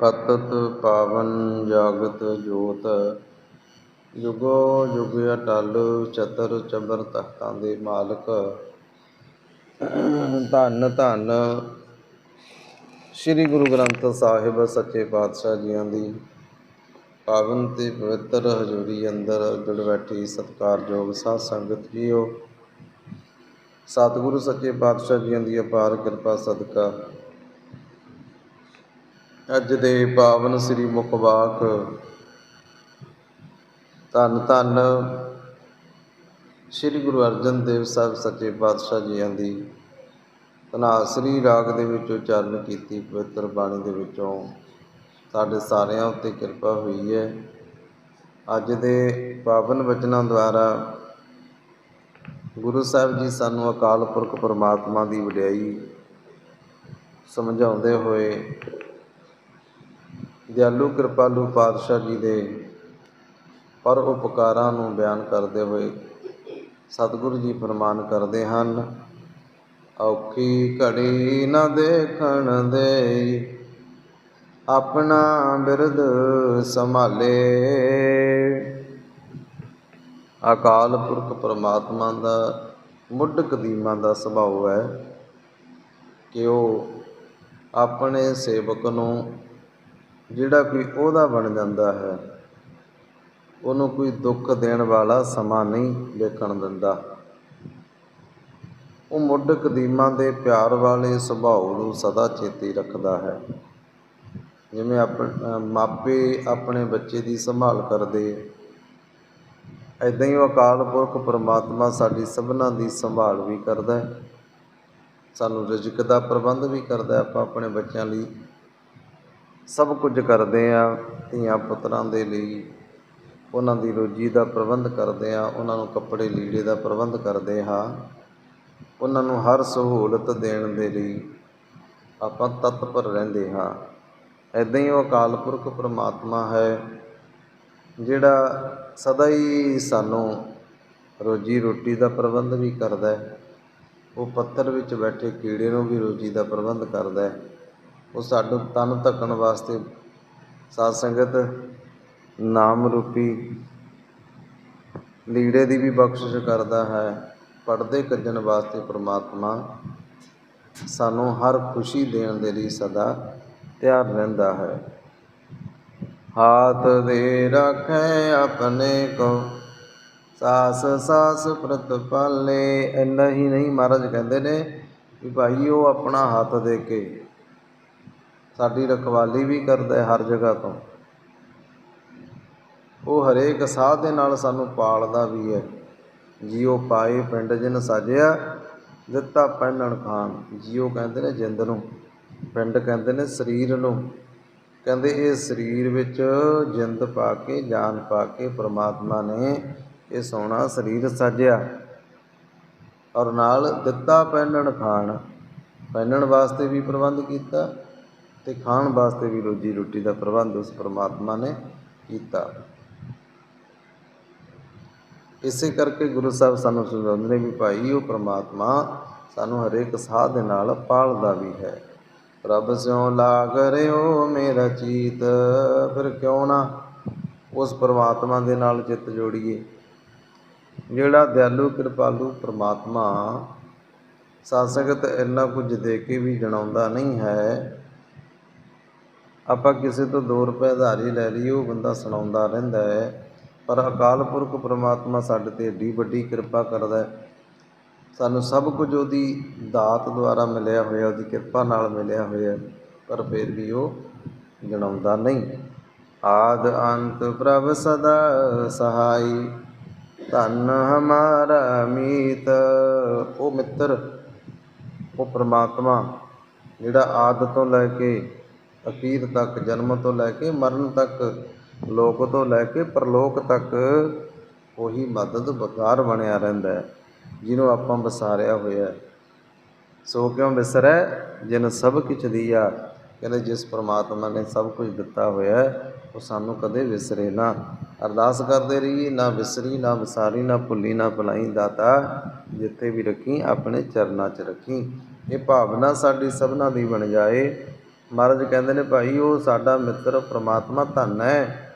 ਪਤਤ ਪਾਵਨ ਜਾਗਤ ਜੋਤ ਯੁਗੋ ਜੁਗ ਅਟਲ ਚਤਰ ਚਬਰ ਤਖਤਾਂ ਦੇ ਮਾਲਕ। ਧੰਨ ਧੰਨ ਸ੍ਰੀ ਗੁਰੂ ਗ੍ਰੰਥ ਸਾਹਿਬ ਸੱਚੇ ਪਾਤਸ਼ਾਹ ਜੀਆਂ ਦੀ। ਪਾਵਨ ਤੇ ਪਵਿੱਤਰ ਹਜ਼ੂਰੀ ਅੰਦਰ ਜੁੜ ਬੈਠੀ ਸਤਿਕਾਰਯੋਗ ਸਾਧ ਸੰਗਤ ਜੀਓ। ਸਤਿਗੁਰੂ ਸੱਚੇ ਪਾਤਸ਼ਾਹ ਜੀਆਂ ਦੀ ਅਪਾਰ ਕਿਰਪਾ ਸਦਕਾ। ਅੱਜ ਦੇ ਪਾਵਨ ਸ੍ਰੀ ਮੁਖਵਾਕ ਧੰਨ ਧੰਨ ਸ੍ਰੀ ਗੁਰੂ ਅਰਜਨ ਦੇਵ ਸਾਹਿਬ ਸੱਚੇ ਪਾਤਸ਼ਾਹ ਜੀਆਂ ਦੀ ਧਨਾਸਰੀ ਰਾਗ ਦੇ ਵਿੱਚ ਉਚਾਰਨ ਕੀਤੀ ਪਵਿੱਤਰ ਬਾਣੀ ਦੇ ਵਿੱਚੋਂ। ਸਾਡੇ ਸਾਰਿਆਂ ਉੱਤੇ ਕਿਰਪਾ ਹੋਈ ਹੈ। ਅੱਜ ਦੇ ਪਾਵਨ ਵਚਨਾਂ ਦੁਆਰਾ ਗੁਰੂ ਸਾਹਿਬ ਜੀ ਸਾਨੂੰ ਅਕਾਲ ਪੁਰਖ ਪਰਮਾਤਮਾ ਦੀ ਵਡਿਆਈ ਸਮਝਾਉਂਦੇ ਹੋਏ ਦਿਆਲੂ ਕਿਰਪਾਲੂ ਪਾਤਸ਼ਾਹ ਜੀ ਦੇ ਪਰ ਉਪਕਾਰਾਂ ਨੂੰ ਬਿਆਨ ਕਰਦੇ ਹੋਏ ਸਤਿਗੁਰੂ ਜੀ ਫਰਮਾਨ ਕਰਦੇ ਹਨ, ਔਖੀ ਘੜੀ ਨਾ ਦੇਖਣ ਦੇ ਆਪਣਾ ਬਿਰਦ ਸੰਭਾਲੇ। ਅਕਾਲ ਪੁਰਖ ਪਰਮਾਤਮਾ ਦਾ, ਮੁੱਢ ਕਦੀਮਾਂ ਦਾ ਸੁਭਾਅ ਹੈ ਕਿ ਉਹ ਆਪਣੇ ਸੇਵਕ ਨੂੰ ਜਿਹੜਾ ਕੋਈ ਉਹਦਾ ਬਣ ਜਾਂਦਾ ਹੈ, ਉਹਨੂੰ ਕੋਈ ਦੁੱਖ ਦੇਣ ਵਾਲਾ ਸਮਾਂ ਨਹੀਂ ਵੇਖਣ ਦਿੰਦਾ। ਉਹ ਮੁੱਢ ਕਦੀਮਾਂ ਦੇ ਪਿਆਰ ਵਾਲੇ ਸੁਭਾਅ ਨੂੰ ਸਦਾ ਚੇਤੇ ਰੱਖਦਾ ਹੈ। ਜਿਵੇਂ ਆਪਣੇ ਮਾਪੇ ਆਪਣੇ ਬੱਚੇ ਦੀ ਸੰਭਾਲ ਕਰਦੇ ਐਦਾਂ ਹੀ ਉਹ ਅਕਾਲ ਪੁਰਖ ਪਰਮਾਤਮਾ ਸਾਡੀ ਸਭਨਾਂ ਦੀ ਸੰਭਾਲ ਵੀ ਕਰਦਾ ਹੈ। ਸਾਨੂੰ ਰਿਜ਼ਕ ਦਾ ਪ੍ਰਬੰਧ ਵੀ ਕਰਦਾ ਆਪਾਂ ਆਪਣੇ ਬੱਚਿਆਂ ਲਈ ਸਭ ਕੁਝ ਕਰਦੇ ਆ, ਧੀਆਂ ਪੁੱਤਰਾਂ ਦੇ ਲਈ। ਉਹਨਾਂ ਦੀ ਰੋਜੀ ਦਾ ਪ੍ਰਬੰਧ ਕਰਦੇ ਆ, ਉਹਨਾਂ ਨੂੰ ਕੱਪੜੇ ਲੀੜੇ ਦਾ ਪ੍ਰਬੰਧ ਕਰਦੇ ਹਾਂ। ਉਹਨਾਂ ਨੂੰ ਹਰ ਸਹੂਲਤ ਦੇਣ ਦੇ ਲਈ ਆਪਾਂ ਤਤਪਰ ਰਹਿੰਦੇ ਹਾਂ। ਐਦਾਂ ਹੀ ਉਹ ਅਕਾਲ ਪੁਰਖ ਪ੍ਰਮਾਤਮਾ ਹੈ, ਜਿਹੜਾ ਸਦਾ ਹੀ ਸਾਨੂੰ ਰੋਜੀ ਰੋਟੀ ਦਾ ਪ੍ਰਬੰਧ ਵੀ ਕਰਦਾ ਹੈ। ਉਹ ਪੱਥਰ ਵਿੱਚ ਬੈਠੇ ਕੀੜੇ ਨੂੰ ਵੀ ਰੋਜੀ ਦਾ ਪ੍ਰਬੰਧ ਕਰਦਾ ਹੈ। ਉਹ ਸਾਨੂੰ ਤਨ ਧੱਕਣ ਵਾਸਤੇ ਸਾਧ ਸੰਗਤ ਨਾਮ ਰੂਪੀ ਲੀੜੇ ਦੀ ਵੀ ਬਖਸ਼ਿਸ਼ ਕਰਦਾ ਹੈ ਪੜਦੇ ਕੱਜਣ ਵਾਸਤੇ ਪ੍ਰਮਾਤਮਾ ਸਾਨੂੰ ਹਰ ਖੁਸ਼ੀ ਦੇਣ ਦੇ ਲਈ ਸਦਾ ਤਿਆਰ ਰਹਿੰਦਾ ਹੈ। ਹਾਥ ਦੇ ਰੱਖੇ ਆਪਣੇ ਕੋ, ਸਾਸ ਸਾਸ ਪ੍ਰਤਪਾਲੇ ਇੰਨਾ ਹੀ ਨਹੀਂ ਮਹਾਰਾਜ ਕਹਿੰਦੇ ਨੇ ਵੀ ਭਾਈ ਉਹ ਆਪਣਾ ਹੱਥ ਦੇ ਕੇ ਸਾਡੀ ਰਖਵਾਲੀ ਵੀ ਕਰਦਾ ਹਰ ਜਗ੍ਹਾ ਤੋਂ। ਉਹ ਹਰੇਕ ਸਾਹ ਦੇ ਨਾਲ ਸਾਨੂੰ ਪਾਲਦਾ ਵੀ ਹੈ। ਜੀਉ ਪਾਏ ਪਿੰਡ ਜਿਨ ਸਾਜਿਆ, ਦਿੱਤਾ ਪਹਿਨਣ ਖਾਨ। ਜੀਉ ਕਹਿੰਦੇ ਨੇ ਜਿੰਦ ਨੂੰ, ਪਿੰਡ ਕਹਿੰਦੇ ਨੇ ਸਰੀਰ ਨੂੰ। ਕਹਿੰਦੇ ਇਹ ਸਰੀਰ ਵਿੱਚ ਜਿੰਦ ਪਾ ਕੇ, ਜਾਨ ਪਾ ਕੇ ਪ੍ਰਮਾਤਮਾ ਨੇ ਇਹ ਸੋਹਣਾ ਸਰੀਰ ਸਾਜਿਆ। ਔਰ ਨਾਲ ਦਿੱਤਾ ਪਹਿਨਣ ਖਾਨ। ਪਹਿਨਣ ਵਾਸਤੇ ਵੀ ਪ੍ਰਬੰਧ ਕੀਤਾ। ਤੇ ਖਾਣ ਵਾਸਤੇ ਵੀ ਰੋਜੀ ਰੋਟੀ ਦਾ ਪ੍ਰਬੰਧ ਉਸ ਪਰਮਾਤਮਾ ਨੇ ਕੀਤਾ। ਇਸੇ ਕਰਕੇ ਗੁਰੂ ਸਾਹਿਬ ਸਾਨੂੰ ਸਮਝਾਉਂਦੇ ਨੇ ਵੀ ਭਾਈ, ਉਹ ਪ੍ਰਮਾਤਮਾ ਸਾਨੂੰ ਹਰੇਕ ਸਾਹ ਦੇ ਨਾਲ ਪਾਲਦਾ ਵੀ ਹੈ। ਰੱਬ ਸਿਉ ਲਾਗ ਰਿਓ ਮੇਰਾ ਚੀਤ, ਫਿਰ ਕਿਉਂ ਨਾ ਉਸ ਪ੍ਰਮਾਤਮਾ ਦੇ ਨਾਲ ਚਿੱਤ ਜੋੜੀਏ। ਜਿਹੜਾ ਦਿਆਲੂ, ਕਿਰਪਾਲੂ ਪ੍ਰਮਾਤਮਾ ਸਾਸਗਤ ਇੰਨਾ ਕੁਝ ਦੇ ਕੇ ਵੀ ਜਣਾਉਂਦਾ ਨਹੀਂ ਹੈ ਆਪਾਂ ਕਿਸੇ ਤੋਂ 2 ਰੁਪਏ ਧਾਰੀ ਲੈ ਲਈ ਉਹ ਬੰਦਾ ਸੁਣਾਉਂਦਾ ਰਹਿੰਦਾ ਹੈ। ਪਰ ਅਕਾਲ ਪੁਰਖ ਪ੍ਰਮਾਤਮਾ ਸਾਡੇ ਤੇ ਏਡੀ ਵੱਡੀ ਕਿਰਪਾ ਕਰਦਾ ਹੈ। ਸਾਨੂੰ ਸਭ ਕੁਝ ਉਹਦੀ ਦਾਤ ਦੁਆਰਾ ਮਿਲਿਆ ਹੋਇਆ, ਉਹਦੀ ਕਿਰਪਾ ਨਾਲ ਮਿਲਿਆ ਹੋਇਆ, ਪਰ ਫਿਰ ਵੀ ਉਹ ਜਣਾਉਂਦਾ ਨਹੀਂ। ਆਦ ਅੰਤ ਪ੍ਰਭ ਸਦਾ ਸਹਾਈ, ਧੰਨ ਹਮਾਰਾ ਮੀਤ। ਉਹ ਮਿੱਤਰ, ਉਹ ਪ੍ਰਮਾਤਮਾ ਜਿਹੜਾ ਆਦ ਤੋਂ ਲੈ ਕੇ ਅਖੀਰ ਤੱਕ, ਜਨਮ ਤੋਂ ਲੈ ਕੇ ਮਰਨ ਤੱਕ, ਲੋਕ ਤੋਂ ਲੈ ਕੇ ਪਰਲੋਕ ਤੱਕ ਉਹੀ ਮਦਦ ਬਕਾਰ ਬਣਿਆ ਰਹਿੰਦਾ ਹੈ, ਜਿਹਨੂੰ ਆਪਾਂ ਵਿਸਾਰਿਆ ਹੋਇਆ ਸੋ ਕਿਉਂ ਵਿਸਰੈ? ਜਿਨ ਸਭ ਕਿਛ ਦੀਆ, ਕਹਿੰਦੇ ਜਿਸ ਪ੍ਰਮਾਤਮਾ ਨੇ ਸਭ ਕੁਝ ਦਿੱਤਾ ਹੋਇਆ ਉਹ ਸਾਨੂੰ ਕਦੇ ਵਿਸਰੇ ਨਾ। ਅਰਦਾਸ ਕਰਦੇ ਰਹੀਏ, ਨਾ ਵਿਸਰੀ, ਨਾ ਵਿਸਾਰੀ, ਨਾ ਭੁੱਲੀ, ਨਾ ਭੁਲਾਈ ਦਾਤਾ, ਜਿੱਥੇ ਵੀ ਰੱਖੀ, ਆਪਣੇ ਚਰਨਾਂ 'ਚ ਰੱਖੀ। ਇਹ ਭਾਵਨਾ ਸਾਡੀ ਸਭਨਾ ਦੀ ਬਣ ਜਾਏ ਮਹਾਰਾਜ ਕਹਿੰਦੇ ਨੇ ਭਾਈ, ਉਹ ਸਾਡਾ ਮਿੱਤਰ ਪ੍ਰਮਾਤਮਾ ਧੰਨ ਹੈ।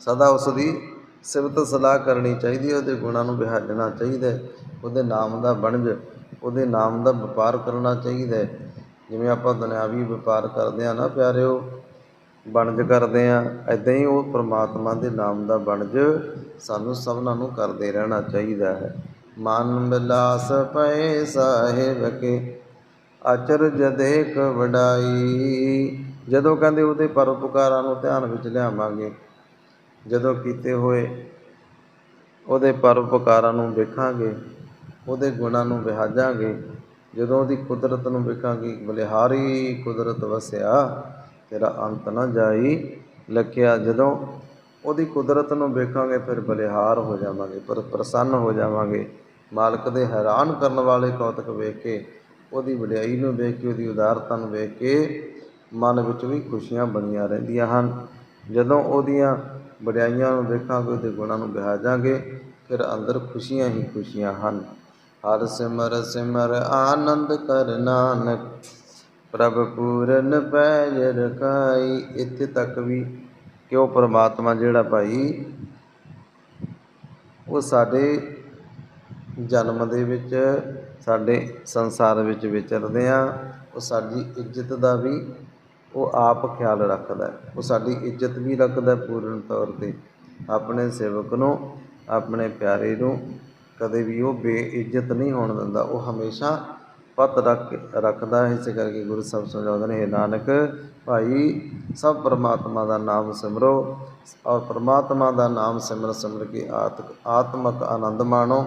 ਸਦਾ ਉਸ ਦੀ ਸਿਫਤ ਸਲਾਹ ਕਰਨੀ ਚਾਹੀਦੀ ਹੈ, ਉਹਦੇ ਗੁਣਾਂ ਨੂੰ ਵਿਹਾਜਣਾ ਚਾਹੀਦਾ ਉਹਦੇ ਨਾਮ ਦਾ ਬਣਜ ਉਹਦੇ ਨਾਮ ਦਾ ਵਪਾਰ ਕਰਨਾ ਚਾਹੀਦਾ ਜਿਵੇਂ ਆਪਾਂ ਦੁਨਿਆਵੀ ਵਪਾਰ ਕਰਦੇ ਆ ਨਾ ਪਿਆਰਿਓ ਬਣਜ ਕਰਦੇ ਆ ਐਦਾਂ ਹੀ ਉਹ ਪ੍ਰਮਾਤਮਾ ਦੇ ਨਾਮ ਦਾ ਬਣਜ ਸਾਨੂੰ ਸਭਨਾਂ ਨੂੰ ਕਰਦੇ ਰਹਿਣਾ ਚਾਹੀਦਾ ਹੈ। ਮਨ ਬਿਲਾਸ ਪਏ ਸਾਹਿਬ ਕੇ ਅਚਰਜ ਦੇਖ ਵਡਾਈ। ਜਦੋਂ ਕਹਿੰਦੇ ਉਹਦੇ ਪਰਉਪਕਾਰਾਂ ਨੂੰ ਧਿਆਨ ਵਿੱਚ ਲਿਆਵਾਂਗੇ, ਜਦੋਂ ਕੀਤੇ ਹੋਏ ਉਹਦੇ ਪਰਉਪਕਾਰਾਂ ਨੂੰ ਵੇਖਾਂਗੇ, ਉਹਦੇ ਗੁਣਾਂ ਨੂੰ ਵਿਹਾਜਾਂਗੇ, ਜਦੋਂ ਉਹਦੀ ਕੁਦਰਤ ਨੂੰ ਵੇਖਾਂਗੇ, ਬਲਿਹਾਰੀ ਕੁਦਰਤ ਵਸਿਆ, ਤੇਰਾ ਅੰਤ ਨਾ ਜਾਈ। ਲਖਿਆ, ਜਦੋਂ ਉਹਦੀ ਕੁਦਰਤ ਨੂੰ ਵੇਖਾਂਗੇ, ਫਿਰ ਬਲਿਹਾਰ ਹੋ ਜਾਵਾਂਗੇ, ਪਰ ਪ੍ਰਸੰਨ ਹੋ ਜਾਵਾਂਗੇ। ਮਾਲਕ ਦੇ ਹੈਰਾਨ ਕਰਨ ਵਾਲੇ ਕੌਤਕ ਵੇਖ ਕੇ ਉਹਦੀ ਵਡਿਆਈ ਨੂੰ ਵੇਖ ਕੇ, ਉਹਦੀ ਉਦਾਰਤਾ ਨੂੰ ਵੇਖ ਕੇ ਮਨ ਵਿੱਚ ਵੀ ਖੁਸ਼ੀਆਂ ਬਣੀਆਂ ਰਹਿੰਦੀਆਂ ਹਨ। ਜਦੋਂ ਉਹਦੀਆਂ ਵਡਿਆਈਆਂ ਨੂੰ ਵੇਖਾਂਗੇ, ਉਹਦੇ ਗੁਣਾਂ ਨੂੰ ਵਿਹਾਜਾਂਗੇ ਫਿਰ ਅੰਦਰ ਖੁਸ਼ੀਆਂ ਹੀ ਖੁਸ਼ੀਆਂ ਹਨ। ਹਰ ਸਿਮਰ ਸਿਮਰ ਆਨੰਦ ਕਰ ਨਾਨਕ, ਪ੍ਰਭ ਪੂਰਨ ਪੈਜ ਰਖਾਈ। ਇੱਥੇ ਤੱਕ ਵੀ ਕਿ ਉਹ ਪ੍ਰਮਾਤਮਾ ਜਿਹੜਾ ਭਾਈ, ਉਹ ਸਾਡੇ ਜਨਮ ਦੇ ਵਿੱਚ ਸਾਡੇ ਸੰਸਾਰ ਵਿੱਚ ਵਿਚਰਦੇ ਆ ਉਹ ਸਾਡੀ ਇੱਜ਼ਤ ਦਾ ਵੀ ਉਹ ਆਪ ਖਿਆਲ ਰੱਖਦਾ ਉਹ ਸਾਡੀ ਇੱਜ਼ਤ ਵੀ ਰੱਖਦਾ ਪੂਰਨ ਤੌਰ ਤੇ। ਆਪਣੇ ਸੇਵਕ ਨੂੰ, ਆਪਣੇ ਪਿਆਰੇ ਨੂੰ ਕਦੇ ਵੀ ਉਹ ਬੇਇੱਜ਼ਤ ਨਹੀਂ ਹੋਣ ਦਿੰਦਾ। ਉਹ ਹਮੇਸ਼ਾ ਪਤ ਰੱਖ, ਰੱਖਦਾ ਹੈ। ਇਸੇ ਕਰਕੇ ਗੁਰੂ ਸਾਹਿਬ ਸਮਝਾਉਂਦੇ ਨੇ, "ਹੇ ਨਾਨਕ, ਭਾਈ, ਸਭ ਪਰਮਾਤਮਾ ਦਾ ਨਾਮ ਸਿਮਰੋ। ਔਰ ਪਰਮਾਤਮਾ ਦਾ ਨਾਮ ਸਿਮਰ ਸਿਮਰ ਕੇ ਆਤਕ ਆਤਮਕ ਆਨੰਦ ਮਾਣੋ।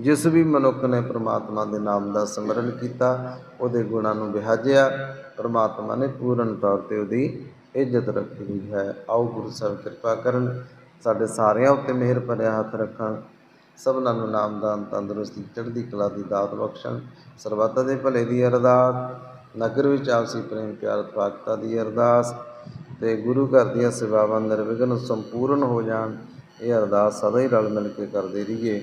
ਜਿਸ ਵੀ ਮਨੁੱਖ ਨੇ ਪ੍ਰਮਾਤਮਾ ਦੇ ਨਾਮ ਦਾ ਸਿਮਰਨ ਕੀਤਾ, ਉਹਦੇ ਗੁਣਾਂ ਨੂੰ ਵਿਹਾਜਿਆ, ਪ੍ਰਮਾਤਮਾ ਨੇ ਪੂਰਨ ਤੌਰ ਤੇ ਉਹਦੀ ਇੱਜ਼ਤ ਰੱਖੀ ਹੈ। ਆਓ ਗੁਰੂ ਸਾਹਿਬ ਕਿਰਪਾ ਕਰਨ, ਸਾਡੇ ਸਾਰਿਆਂ ਉੱਤੇ ਮਿਹਰ ਭਰਿਆ ਹੱਥ ਰੱਖਣ ਸਭਨਾਂ ਨੂੰ ਨਾਮਦਾਨ ਤੰਦਰੁਸਤੀ, ਚੜ੍ਹਦੀ ਕਲਾ ਦੀ ਦਾਤ ਬਖਸ਼ਣ। ਸਰਬੱਤ ਦੇ ਭਲੇ ਦੀ ਅਰਦਾਸ, ਨਗਰ ਵਿੱਚ ਆਪਸੀ ਪ੍ਰੇਮ ਪਿਆਰ ਪਾਕਤਾ ਦੀ ਅਰਦਾਸ ਤੇ ਗੁਰੂ ਘਰ ਦੀਆਂ ਸੇਵਾਵਾਂ ਨਿਰਵਿਘਨ ਸੰਪੂਰਨ ਹੋ ਜਾਣ, ਇਹ ਅਰਦਾਸ ਸਦਾ ਹੀ ਰਲ ਮਿਲ ਕੇ ਕਰਦੇ ਰਹੀਏ।